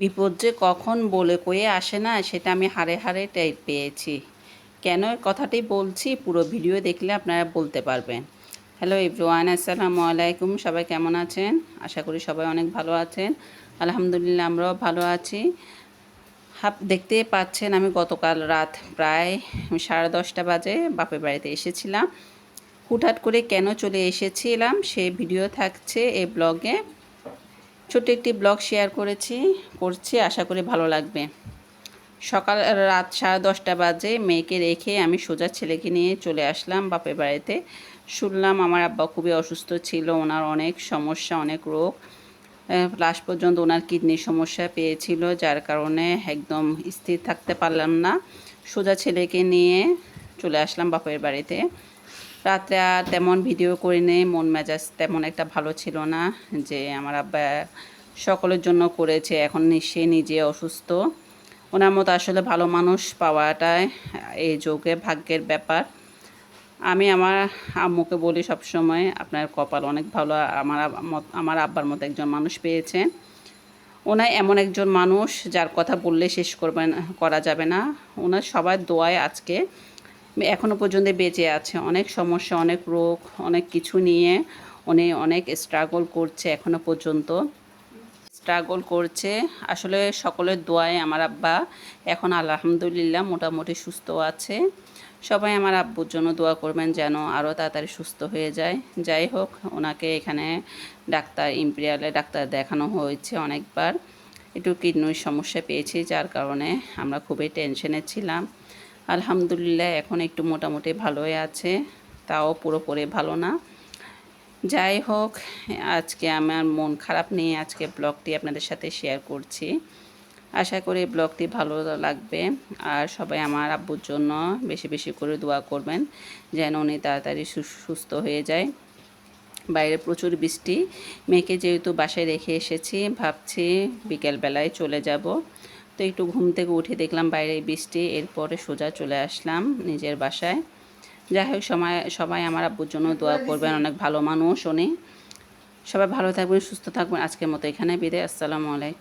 বিপদ যে কখন বলে কয়ে আসে না, সেটা আমি হাড়ে হাড়ে টের পেয়েছি। কেন? কথাটি বলছি, পুরো ভিডিও দেখলে আপনারা বলতে পারবেন। হ্যালো এভরিওয়ান আসসালামু আলাইকুম, সবাই কেমন আছেন? আশা করি সবাই অনেক ভালো আছেন। আলহামদুলিল্লাহ আমরাও ভালো আছি। হাপ, দেখতে পাচ্ছেন আমি গতকাল রাত প্রায় সাড়ে দশটা বাজে, বাপের বাড়িতে এসেছিলাম। হুটহাট করে কেন চলে এসেছিলাম, সে ভিডিও থাকছে এই ব্লগে। ছোট্ট একটি ব্লগ শেয়ার করেছি, করছি, আশা করি ভালো লাগবে। সকাল, রাত সাড়ে দশটা বাজে, মেয়েকে রেখে আমি সোজা ছেলেকে নিয়ে চলে আসলাম বাপের বাড়িতে। শুনলাম আমার আব্বা খুবই অসুস্থ ছিল, ওনার অনেক সমস্যা, অনেক রোগ। লাস্ট পর্যন্ত ওনার কিডনির সমস্যা পেয়েছিল, যার কারণে একদম স্থির থাকতে পারলাম না। সোজা ছেলেকে নিয়ে চলে আসলাম বাপের বাড়িতে। রাত্রে আর তেমন ভিডিও করি নেই, মন মেজাজ তেমন একটা ভালো ছিল না যে আমার আব্বা সকলের জন্য করেছে, এখন সে নিজে অসুস্থ। ওনার মতো আসলে ভালো মানুষ পাওয়াটাই এই যুগে ভাগ্যের ব্যাপার। আমি আমার আম্মুকে বলি সব সময় আপনার কপাল অনেক ভালো, আমার আমার আব্বার মতো একজন মানুষ পেয়েছে। ওনার এমন একজন মানুষ যার কথা বললে শেষ করবেন করা যাবে না। ওনার সবার দোয়ায় আজকে এখনও পর্যন্ত বেঁচে আছে। অনেক সমস্যা, অনেক রোগ, অনেক কিছু নিয়ে উনি অনেক স্ট্রাগল করছে এখনও পর্যন্ত। স্ট্রাগল করছে। আসলে সকলের দোয়ায় আমার আব্বা এখন আলহামদুলিল্লাহ মোটামুটি সুস্থ আছে। সবাই আমার আব্বুর জন্য দোয়া করবেন যেন আরও তাড়াতাড়ি সুস্থ হয়ে যায়। যাই হোক, ওনাকে এখানে ডাক্তার ইম্পেরিয়ালে ডাক্তার দেখানো হয়েছে অনেকবার। একটু কিডনির সমস্যা পেয়েছি, যার কারণে আমরা খুবই টেনশনে ছিলাম। আলহামদুলিল্লাহ, এখন একটু মোটামুটি ভালোই আছে। তাও পুরোপুরি ভালো না। যাই হোক, আজকে আমার মন খারাপ নিয়ে আজকে ব্লগটি আপনাদের সাথে শেয়ার করছি। আশা করি ব্লগটি ভালো লাগবে। আর সবাই আমার আব্বুর জন্য বেশি বেশি করে দোয়া করবেন, যেন উনি তাড়াতাড়ি সুস্থ হয়ে যায়। বাইরে প্রচুর বৃষ্টি। মেয়েকে যেহেতু বাসায় রেখে এসেছি, ভাবছি বিকেলবেলায় চলে যাব। তো একটু ঘুম থেকে উঠে দেখলাম বাইরে বৃষ্টি, এরপরে সোজা চলে আসলাম নিজের বাসায়। যাই হোক, সময়, সবাই আমার আব্বুর জন্য দোয়া করবেন, অনেক ভালো মানুষ উনি। সবাই ভালো থাকবেন, সুস্থ থাকবেন। আজকের মতো এখানে বিদায়, আসসালামু আলাইকুম।